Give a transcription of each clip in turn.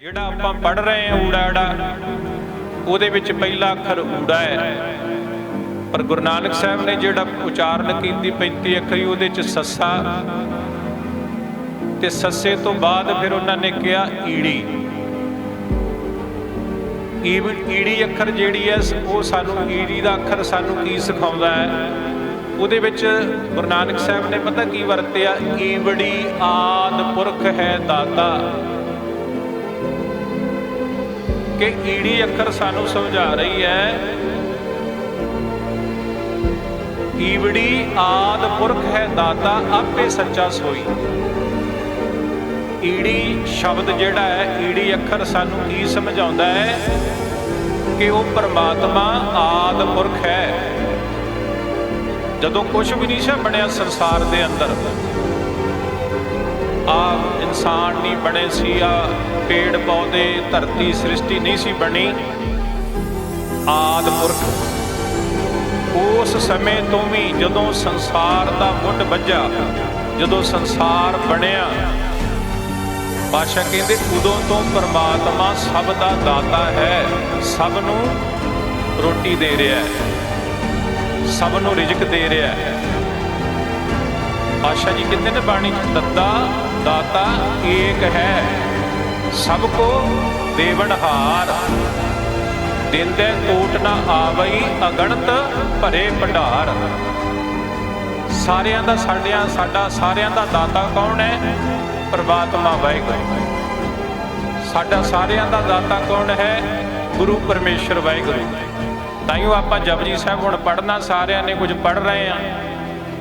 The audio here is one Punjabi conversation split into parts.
ਜਿਹੜਾ ਆਪਾਂ ਪੜ ਰਹੇ ਹਾਂ ਊੜਾੜਾ ਉਹਦੇ ਵਿੱਚ ਪਹਿਲਾ ਅੱਖਰ ਊੜਾ ਹੈ। ਪਰ ਗੁਰੂ ਨਾਨਕ ਸਾਹਿਬ ਨੇ ਜਿਹੜਾ ਉਚਾਰਨ ਕੀਤੀ 35 ਅੱਖਰੀ, ਉਹਦੇ ਚ ਸੱਸਾ। ਤੇ ਸੱਸੇ ਤੋਂ ਬਾਅਦ ਫਿਰ ਉਹਨਾਂ ਨੇ ਕਿਹਾ ਈੜੀ। ਈਵ, ਈੜੀ ਅੱਖਰ ਜਿਹੜੀ ਹੈ, ਉਹ ਸਾਨੂੰ ਈੜੀ ਦਾ ਅੱਖਰ ਸਾਨੂੰ ਕੀ ਸਿਖਾਉਂਦਾ ਹੈ? ਉਹਦੇ ਵਿੱਚ ਗੁਰੂ ਨਾਨਕ ਸਾਹਿਬ ਨੇ ਪਤਾ ਕੀ ਵਰਤਿਆ? ਈਵੜੀ ਆਦ ਪੁਰਖ ਹੈ ਦਾਤਾ। ਕਿ ਈੜੀ ਅੱਖਰ ਸਾਨੂੰ ਸਮਝਾ ਰਹੀ ਹੈ। ਈਵੜੀ ਆਦ ਪੁਰਖ ਹੈ ਦਾਤਾ, ਆਪੇ ਸੱਚਾ ਸੋਈ। ਈੜੀ ਸ਼ਬਦ ਜਿਹੜਾ ਹੈ, ਈੜੀ ਅੱਖਰ ਸਾਨੂੰ ਕੀ ਸਮਝਾਉਂਦਾ ਹੈ? ਕਿ ਉਹ ਪਰਮਾਤਮਾ ਆਦ ਪੁਰਖ ਹੈ। ਜਦੋਂ ਕੁਝ ਵੀ ਨਹੀਂ ਸੀ ਬਣਿਆ ਸੰਸਾਰ ਦੇ ਅੰਦਰ। ਆ ਇਨਸਾਨ ਨਹੀਂ ਬਣੇ ਸੀ, ਆ ਪੇੜ ਪੌਦੇ, ਧਰਤੀ ਸ੍ਰਿਸ਼ਟੀ ਨਹੀਂ ਸੀ ਬਣੀ। ਆਦ ਪੁਰਖ, ਉਸ ਸਮੇਂ ਤੋਂ ਵੀ ਜਦੋਂ ਸੰਸਾਰ ਦਾ ਮੁੱਢ ਵੱਜਾ, ਜਦੋਂ ਸੰਸਾਰ ਬਣਿਆ ਬਾਸ਼ਾ ਕਹਿੰਦੇ, ਉਦੋਂ ਤੋਂ ਪਰਮਾਤਮਾ ਸਭ ਦਾ ਦਾਤਾ ਹੈ, ਸਭ ਨੂੰ ਰੋਟੀ ਦੇ ਰਿਹਾ ਹੈ, ਸਭ ਨੂੰ ਰਿਜ਼ਕ ਦੇ ਰਿਹਾ ਹੈ। ਆਸ਼ਾ ਜੀ ਕਹਿੰਦੇ ਨੇ ਬਾਣੀ ਚ, ਦੱਤਾ ਦਾਤਾ ਏਕ ਹੈ, ਸਭ ਕੋ ਦੇਵਨਹਾਰ ਦਿੰਦੇ ਟੋਟ ਨਾ ਆਵਈ, ਅਗਣਤ ਭਰੇ ਭੰਡਾਰ। ਸਾਰਿਆਂ ਦਾ ਸਾਡਿਆਂ, ਸਾਡਾ ਸਾਰਿਆਂ ਦਾ ਦਾਤਾ ਕੌਣ ਹੈ? ਪ੍ਰਮਾਤਮਾ ਵਾਹਿਗੁਰੂ। ਸਾਡਾ ਸਾਰਿਆਂ ਦਾ ਦਾਤਾ ਕੌਣ ਹੈ? ਗੁਰੂ ਪਰਮੇਸ਼ਰ ਵਾਹਿਗੁਰੂ। ਤਾਈਓ ਆਪਾਂ ਜਪਜੀ ਸਾਹਿਬ ਹੁਣ ਪੜਨਾ ਸਾਰਿਆਂ ਨੇ ਕੁਝ ਪੜ ਰਹੇ ਆ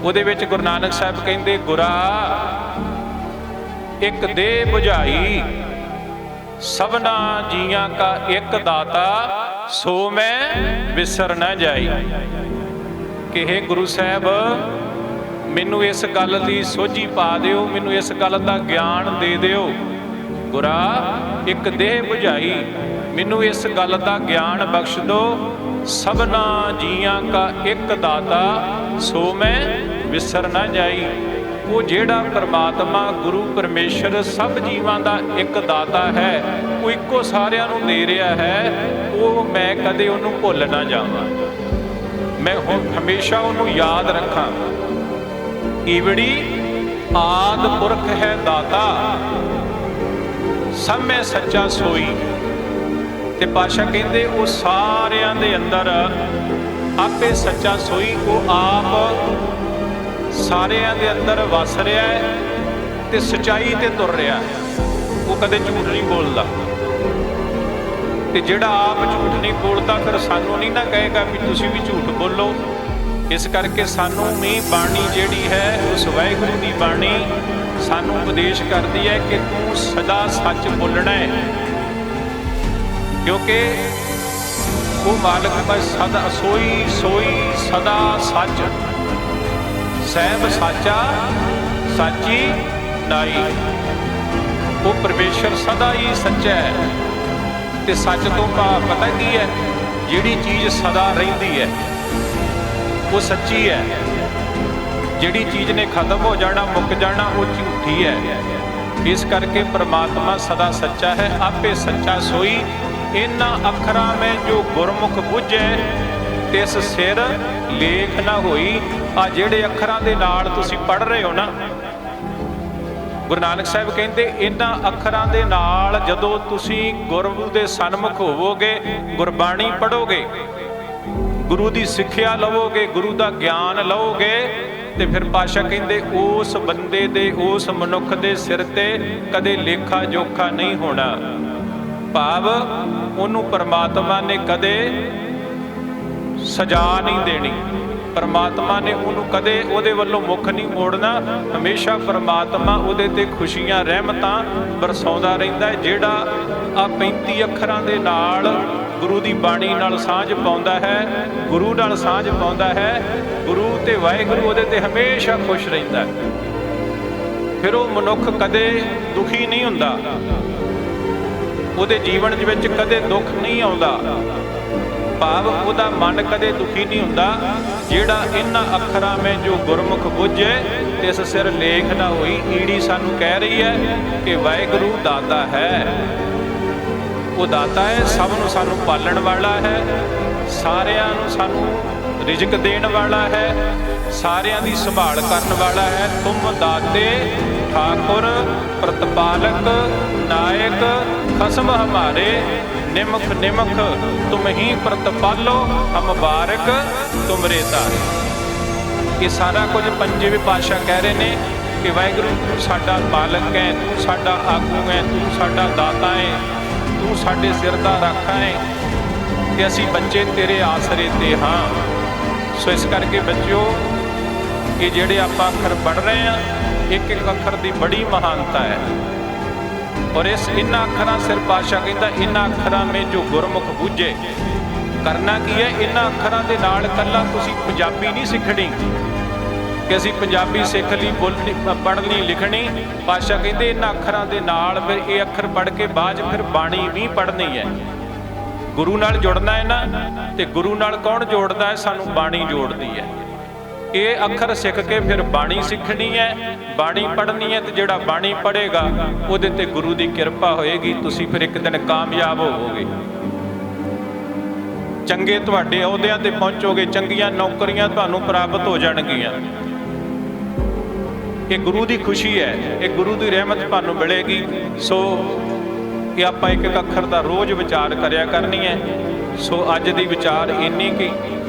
ਉਹਦੇ ਵਿੱਚ ਗੁਰੂ ਨਾਨਕ ਸਾਹਿਬ ਕਹਿੰਦੇ, ਗੁਰਾ ਇੱਕ ਦੇ ਬੁਝਾਈ ਸਭਨਾ ਜੀਆਂ ਕਾ ਇੱਕ ਦਾਤਾ, ਸੋ ਮੈਂ ਵਿਸਰ ਨਾ ਜਾਈ। ਕਿਹੇ ਗੁਰੂ ਸਾਹਿਬ, ਮੈਨੂੰ ਇਸ ਗੱਲ ਦੀ ਸੋਝੀ ਪਾ ਦਿਓ, ਮੈਨੂੰ ਇਸ ਗੱਲ ਦਾ ਗਿਆਨ ਦੇ ਦਿਓ। ਗੁਰਾ, ਇੱਕ ਦੇਹ ਬੁਝਾਈ ਮੈਨੂੰ ਇਸ ਗੱਲ ਦਾ ਗਿਆਨ ਬਖਸ਼ ਦਿਓ। ਸਭਨਾ ਜੀਆਂ ਕਾ ਇੱਕ ਦਾਤਾ, ਸੋ ਮੈਂ ਵਿਸਰ ਨਾ ਜਾਈ। ਉਹ ਜਿਹੜਾ ਪਰਮਾਤਮਾ ਗੁਰੂ ਪਰਮੇਸ਼ਰ ਸਭ ਜੀਵਾਂ ਦਾ ਇੱਕ ਦਾਤਾ ਹੈ, ਉਹ ਇੱਕੋ ਸਾਰਿਆਂ ਨੂੰ ਦੇ ਰਿਹਾ ਹੈ, ਉਹ ਮੈਂ ਕਦੇ ਉਹਨੂੰ ਭੁੱਲ ਨਾ ਜਾਵਾਂ। ਮੈਂ ਹਮੇਸ਼ਾ ਉਹਨੂੰ ਯਾਦ ਰੱਖਾਂ। ਈਵੜੀ ਆਦ ਪੁਰਖ ਹੈ ਦਾਤਾ, ਸਭ ਮੈਂ ਸੱਚਾ ਸੋਈ। ਤੇ ਪਾਸ਼ਾ ਕਹਿੰਦੇ, ਉਹ ਸਾਰਿਆਂ ਦੇ ਅੰਦਰ ਆਪੇ ਸੱਚਾ ਸੋਈ, ਉਹ ਆਪ ਸਾਰਿਆਂ ਦੇ ਅੰਦਰ ਵਸ ਰਿਹਾ ਹੈ ਤੇ ਸਚਾਈ ਤੇ ਤੁਰ ਰਿਹਾ ਹੈ। ਉਹ ਕਦੇ ਝੂਠ ਨਹੀਂ ਬੋਲਦਾ। ਤੇ ਜਿਹੜਾ ਆਪ ਝੂਠ ਨਹੀਂ ਬੋਲਦਾ, ਫਿਰ ਸਾਨੂੰ ਨਹੀਂ ਨਾ ਕਹੇਗਾ ਵੀ ਤੁਸੀਂ ਵੀ ਝੂਠ ਬੋਲੋ। ਇਸ ਕਰਕੇ ਸਾਨੂੰ ਵੀ ਬਾਣੀ ਜਿਹੜੀ ਹੈ, ਉਸ ਵਾਹਿਗੁਰੂ ਦੀ ਬਾਣੀ ਸਾਨੂੰ ਉਪਦੇਸ਼ ਕਰਦੀ ਹੈ ਕਿ ਤੂੰ ਸਦਾ ਸੱਚ ਬੋਲਣਾ ਹੈ। ਕਿਉਂਕਿ ਉਹ ਮਾਲਕ ਮੈਂ ਸਦਾ ਸੋਈ ਸੋਈ ਸਦਾ ਸੱਚ ਸਹਿਬ ਸਾਚਾ, ਸਾਚੀ ਨਾਈ। ਉਹ ਪਰਮੇਸ਼ਰ ਸਦਾ ਹੀ ਸੱਚਾ ਹੈ। ਤੇ ਸੱਚ ਤੋਂ ਭਾਵ ਪਤਾ ਕੀ ਹੈ? ਜਿਹੜੀ ਚੀਜ਼ ਸਦਾ ਰਹਿੰਦੀ ਹੈ, ਉਹ ਸੱਚੀ ਹੈ। ਜਿਹੜੀ ਚੀਜ਼ ਨੇ ਖਤਮ ਹੋ ਜਾਣਾ, ਮੁੱਕ ਜਾਣਾ, ਉਹ ਝੂਠੀ ਹੈ। ਇਸ ਕਰਕੇ ਪ੍ਰਮਾਤਮਾ ਸਦਾ ਸੱਚਾ ਹੈ, ਆਪੇ ਸੱਚਾ ਸੋਈ। ਇਨ੍ਹਾਂ ਅੱਖਰਾਂ ਵਿੱਚ ਜੋ ਗੁਰਮੁਖ ਬੁੱਝੇ ਤਿਸ ਸਿਰ ਲੇਖ ਨਾ ਹੋਈ, ਆ ਜਿਹੜੇ ਅੱਖਰਾਂ ਦੇ ਨਾਲ ਤੁਸੀਂ ਪੜ ਰਹੇ ਹੋ ਨਾ। ਗੁਰੂ ਨਾਨਕ ਸਾਹਿਬ ਕਹਿੰਦੇ, ਇਹਨਾਂ ਅੱਖਰਾਂ ਦੇ ਨਾਲ ਜਦੋਂ ਤੁਸੀਂ ਗੁਰੂ ਦੇ ਸਨਮੁਖ ਹੋਵੋਗੇ, ਗੁਰਬਾਣੀ ਪੜੋਗੇ ਗੁਰੂ ਦੀ ਸਿੱਖਿਆ ਲਵੋਗੇ, ਗੁਰੂ ਦਾ ਗਿਆਨ ਲਵੋਗੇ, ਤੇ ਫਿਰ ਪਾਸ਼ਾ ਕਹਿੰਦੇ, ਉਸ ਬੰਦੇ ਦੇ, ਉਸ ਮਨੁੱਖ ਦੇ ਸਿਰ ਤੇ ਕਦੇ ਲੇਖਾ ਜੋਖਾ ਨਹੀਂ ਹੋਣਾ। ਭਾਵ ਉਹਨੂੰ ਪਰਮਾਤਮਾ ਨੇ ਕਦੇ ਸਜ਼ਾ ਨਹੀਂ ਦੇਣੀ। ਪਰਮਾਤਮਾ ਨੇ ਉਹਨੂੰ ਕਦੇ ਉਹਦੇ ਵੱਲੋਂ ਮੁਖ ਨਹੀਂ ਮੋੜਨਾ। ਹਮੇਸ਼ਾ ਪਰਮਾਤਮਾ ਉਹਦੇ ਤੇ ਖੁਸ਼ੀਆਂ, ਰਹਿਮਤਾਂ ਬਰਸਾਉਂਦਾ ਰਹਿੰਦਾ ਜਿਹੜਾ ਆ 35 ਅੱਖਰਾਂ ਦੇ ਨਾਲ ਗੁਰੂ ਦੀ ਬਾਣੀ ਨਾਲ ਸਾਂਝ ਪਾਉਂਦਾ ਹੈ, ਗੁਰੂ ਨਾਲ ਸਾਂਝ ਪਾਉਂਦਾ ਹੈ, ਗੁਰੂ ਤੇ ਵਾਹਿਗੁਰੂ ਉਹਦੇ ਤੇ ਹਮੇਸ਼ਾ ਖੁਸ਼ ਰਹਿੰਦਾ ਫਿਰ ਉਹ ਮਨੁੱਖ ਕਦੇ ਦੁਖੀ ਨਹੀਂ ਹੁੰਦਾ। ਉਹਦੇ ਜੀਵਨ ਦੇ ਵਿੱਚ ਕਦੇ ਦੁੱਖ ਨਹੀਂ ਆਉਂਦਾ। ਭਾਵ ਉਹਦਾ ਮਨ ਕਦੇ ਦੁਖੀ ਨਹੀਂ ਹੁੰਦਾ, ਜਿਹੜਾ ਇਹਨਾਂ ਅੱਖਰਾਂ ਮੈਂ ਜੋ ਗੁਰਮੁਖ ਬੁੱਝੇ ਤਿਸ ਸਿਰ ਲੇਖ ਨਾ ਹੋਈ, ਈੜੀ ਸਾਨੂੰ ਕਹਿ ਰਹੀ ਹੈ ਕਿ ਵਾਹਿਗੁਰੂ ਦਾਤਾ ਹੈ। ਉਹ ਦਾਤਾ ਹੈ, ਸਭ ਨੂੰ ਸਾਨੂੰ ਪਾਲਣ ਵਾਲਾ ਹੈ, ਸਾਰਿਆਂ ਨੂੰ ਸਾਨੂੰ ਰਿਜ਼ਕ ਦੇਣ ਵਾਲਾ ਹੈ, ਸਾਰਿਆਂ ਦੀ ਸੰਭਾਲ ਕਰਨ ਵਾਲਾ ਹੈ। ਤੁਮ ਦਾਤੇ, ਠਾਕੁਰ, ਪ੍ਰਤਪਾਲਕ, ਨਾਇਕ ਖਸਮ ਹਮਾਰੇ ਨਿਮਖ ਨਿਮਖ ਤੁਮ ਹੀ ਪ੍ਰਤਪਾਲੋ ਹਮ ਬਾਰਕ ਤੁਮਰੇ ਤਾਰੇ। ਇਹ ਸਾਰਾ ਕੁਝ ਪੰਜਵੇਂ ਪਾਤਸ਼ਾਹ ਕਹਿ ਰਹੇ ਨੇ ਕਿ ਵਾਹਿਗੁਰੂ ਤੂੰ ਸਾਡਾ ਮਾਲਕ ਹੈ, ਤੂੰ ਸਾਡਾ ਆਗੂ ਹੈ, ਤੂੰ ਸਾਡਾ ਦਾਤਾ ਹੈ, ਤੂੰ ਸਾਡੇ ਸਿਰ ਦਾ ਰਾਖਾ ਹੈ ਕਿ ਅਸੀਂ ਬੱਚੇ ਤੇਰੇ ਆਸਰੇ ਤੇ ਹਾਂ। ਸੋ ਇਸ ਕਰਕੇ ਬੱਚਿਓ, ਇਹ ਜਿਹੜੇ ਆਪਾਂ ਅੱਖਰ ਪੜ੍ਹ ਰਹੇ ਆ ਇੱਕ ਇੱਕ ਅੱਖਰ ਦੀ ਬੜੀ ਮਹਾਨਤਾ ਹੈ। ਔਰ ਇਸ ਇਨ੍ਹਾਂ ਅੱਖਰਾਂ ਸਿਰ ਪਾਤਸ਼ਾਹ ਕਹਿੰਦਾ, ਇਨ੍ਹਾਂ ਅੱਖਰਾਂ ਮੇ ਜੋ ਗੁਰਮੁਖ ਬੂਝੇ, ਕਰਨਾ ਕੀ ਹੈ? ਇਨ੍ਹਾਂ ਅੱਖਰਾਂ ਦੇ ਨਾਲ ਕੱਲਾ ਤੁਸੀਂ ਪੰਜਾਬੀ ਨਹੀਂ ਸਿੱਖਣੀ। ਕਿ ਅਸੀਂ ਪੰਜਾਬੀ ਸਿੱਖ ਲਈ ਬੋਲਣੀ ਪੜ੍ਹਨੀ ਲਿਖਣੀ। ਪਾਤਸ਼ਾਹ ਕਹਿੰਦੇ ਇਹਨਾਂ ਅੱਖਰਾਂ ਦੇ ਨਾਲ ਫਿਰ ਇਹ ਅੱਖਰ ਪੜ੍ਹ ਕੇ ਬਾਅਦ 'ਚ ਫਿਰ ਬਾਣੀ ਵੀ ਪੜ੍ਹਨੀ ਹੈ। ਗੁਰੂ ਨਾਲ ਜੁੜਨਾ ਹੈ ਨਾ, ਤੇ ਗੁਰੂ ਨਾਲ ਕੌਣ ਜੋੜਦਾ ਹੈ? ਸਾਨੂੰ ਬਾਣੀ ਜੋੜਦੀ ਹੈ। ਇਹ ਅੱਖਰ ਸਿੱਖ ਕੇ ਫਿਰ ਬਾਣੀ ਸਿੱਖਣੀ ਹੈ, ਬਾਣੀ ਪੜ੍ਹਨੀ ਹੈ ਤੇ ਜਿਹੜਾ ਬਾਣੀ ਪੜ੍ਹੇਗਾ, ਉਹਦੇ ਤੇ ਗੁਰੂ ਦੀ ਕਿਰਪਾ ਹੋਏਗੀ, ਤੁਸੀਂ ਫਿਰ ਇੱਕ ਦਿਨ ਕਾਮਯਾਬ ਹੋਵੋਗੇ। ਚੰਗੇ ਤੁਹਾਡੇ ਅਹੁਦਿਆਂ ਤੇ ਪਹੁੰਚੋਗੇ, ਚੰਗੀਆਂ ਨੌਕਰੀਆਂ ਤੁਹਾਨੂੰ ਪ੍ਰਾਪਤ ਹੋ ਜਾਣਗੀਆਂ। ਇਹ ਗੁਰੂ ਦੀ ਖੁਸ਼ੀ ਹੈ, ਇਹ ਗੁਰੂ ਦੀ ਰਹਿਮਤ ਤੁਹਾਨੂੰ ਮਿਲੇਗੀ। ਸੋ, ਇਹ ਆਪਾਂ ਇੱਕ ਇੱਕ ਅੱਖਰ ਦਾ ਰੋਜ਼ ਵਿਚਾਰ ਕਰਿਆ ਕਰਨੀ ਹੈ। ਸੋ ਅੱਜ ਦੀ ਵਿਚਾਰ ਇੰਨੀ ਕੀ।